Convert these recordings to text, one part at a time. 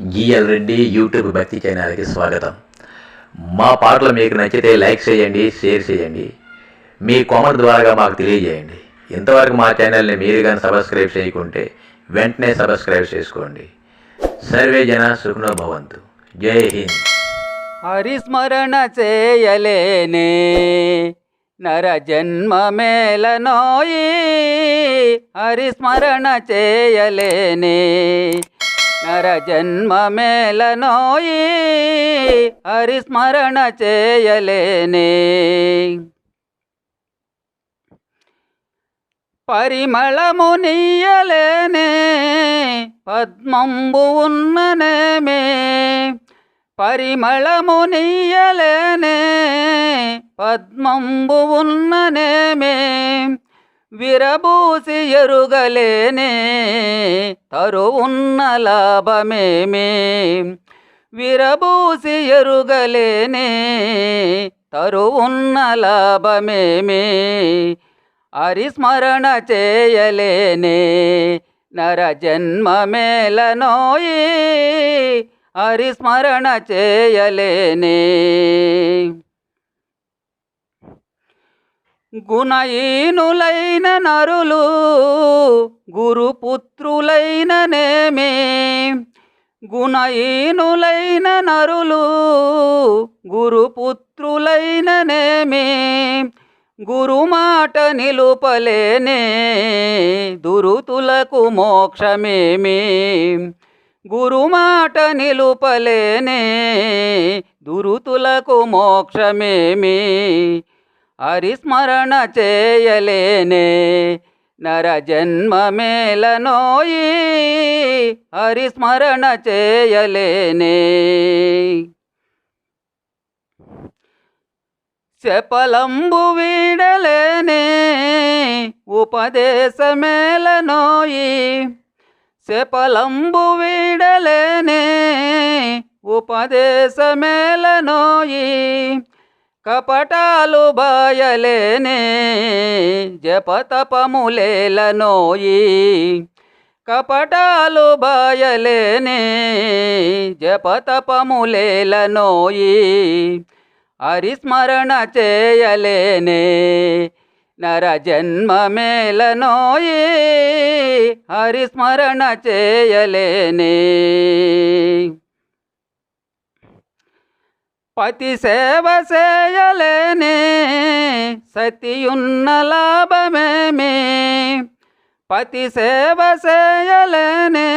GL Reddy YouTube భక్తి ఛానల్కి స్వాగతం. మా పాటలు మీకు నచ్చితే లైక్ చేయండి షేర్ చేయండి. మీ కామెంట్ ద్వారా మాకు తెలియజేయండి. ఇంతవరకు మా ఛానల్ని మీరు కానీ సబ్స్క్రైబ్ చేయకుంటే వెంటనే సబ్స్క్రైబ్ చేసుకోండి. సర్వే జన సుఖనో భవంతు. జై హింద్. హరిస్మరణ చేయలేనే. నర జన్మ మేలనోయి హరిస్మరణ చేయలేనే. నర జన్మ మేలనోయి హరిస్మరణ చేయలేనే. పరిమళము నీయలేనే పద్మంబు ఉన్ననేమే. పరిమళము నీయలేనే పద్మంబు ఉన్ననేమే. విరబూసి ఎరుగలేనే తరువున్న లాభమేమే. విరబూసి ఎరుగలేనే తరువున్న లాభమేమే. హరిస్మరణ చేయలేనే నర జన్మ మేలనోయి హరిస్మరణ చేయలేనే. గుణయీనులైన నరులు గురుపుత్రులైన నేమే. గుణయీనులైన నరులు గురుపుత్రులైన నేమే. గురుమాట నిలుపలేనే దురుతులకు మోక్షమేమే. గురుమాట నిలుపలేనే దురుతులకు మోక్షమేమే. హరిస్మరణ చేయలేనే. నర జన్మ మేలనోయి హరిస్మరణ చేయలేనే. శపలంబు వీడలేనే. ఉపదేశమేలనోయి శపలంబు వీడలేనే. ఉపదేశమేలనోయి కపటాలు బాయలేనే జపతపములేలనోయి కపటాలు బాయలేనే జపతపములేలనోయి హరిస్మరణ చేయలేనే నర జన్మ మేలనోయి హరిస్మరణ చేయలేనే. పతి సేవ చేయలేనే సతియున్న లాభమేమే? పతి సేవ చేయలేనే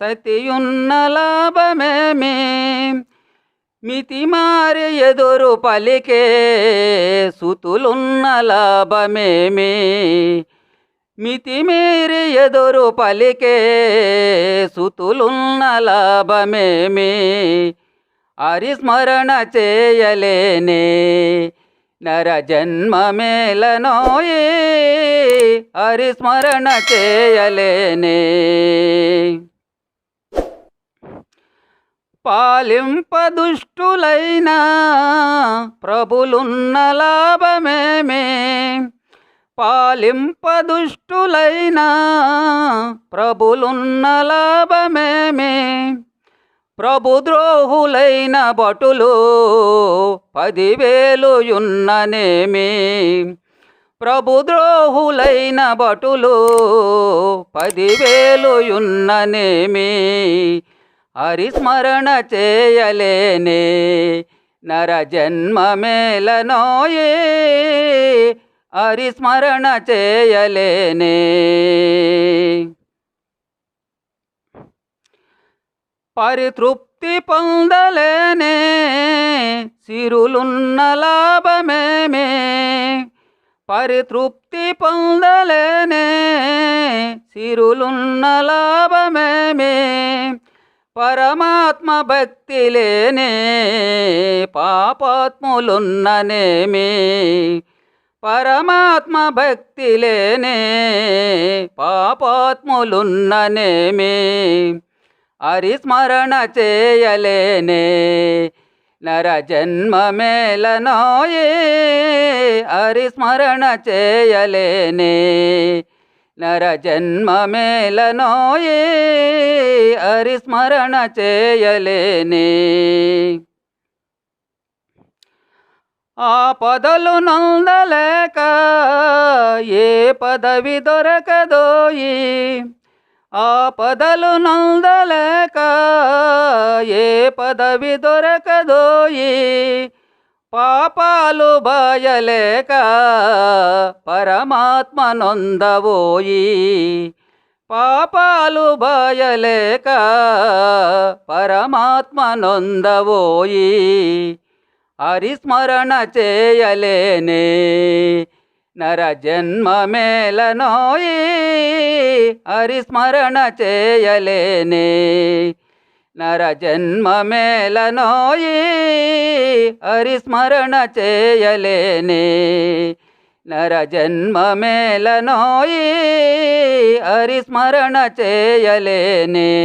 సతియున్న లాభమేమే? మితి మారి ఎదురు పలికే సుతులున్న లాభమేమే? మితి మీరి ఎదురు పలికే సుతులున్న లాభమేమే? హరిస్మరణ చేయలేనే నర జన్మ మేలనోయి హరిస్మరణ చేయలేనే పాలింప దుష్టులైన ప్రభులున్న లాభమేమే. పాలింప దుష్టులైన ప్రభులున్న లాభమేమే. ప్రభుద్రోహులైన భటులు పదివేలు యున్ననేమి ప్రభుద్రోహులైన భటులు పదివేలు యున్ననేమి హరిస్మరణ చేయలేనే నర జన్మ మేలనోయే హరిస్మరణ చేయలేనే పరితృప్తి పొందలేనే సిరులున్న లాభమేమే. పరితృప్తి పొందలేనే సిరులున్న లాభమేమే. పరమాత్మ భక్తి లేనే పాపాత్ములున్ననేమే. పరమాత్మ భక్తి లేనే పాపాత్ములున్ననేమే. హరిస్మరణ చేయలేనే నర జన్మ మేలనోయే హరిస్మరణ చేయలేనే నర జన్మ మేలనోయే హరిస్మరణ చేయలేనే ఆ పదలు నందలేక ఏ పదవి దొరకదోయి? ఆపదలు నందలేక ఏ పదవి దొరకదోయి పాపాలు భయలేక పరమాత్మ నొందవోయి పాపాలు భయలేక పరమాత్మ నొందవోయి హరిస్మరణ చేయలేనే నర జన్మ మేలనోయి హరిస్మరణ చేయలేని. నర జన్మ మేలనోయి హరిస్మరణ చేయలేని. నర జన్మ మేలనోయి హరిస్మరణ చేయలేని.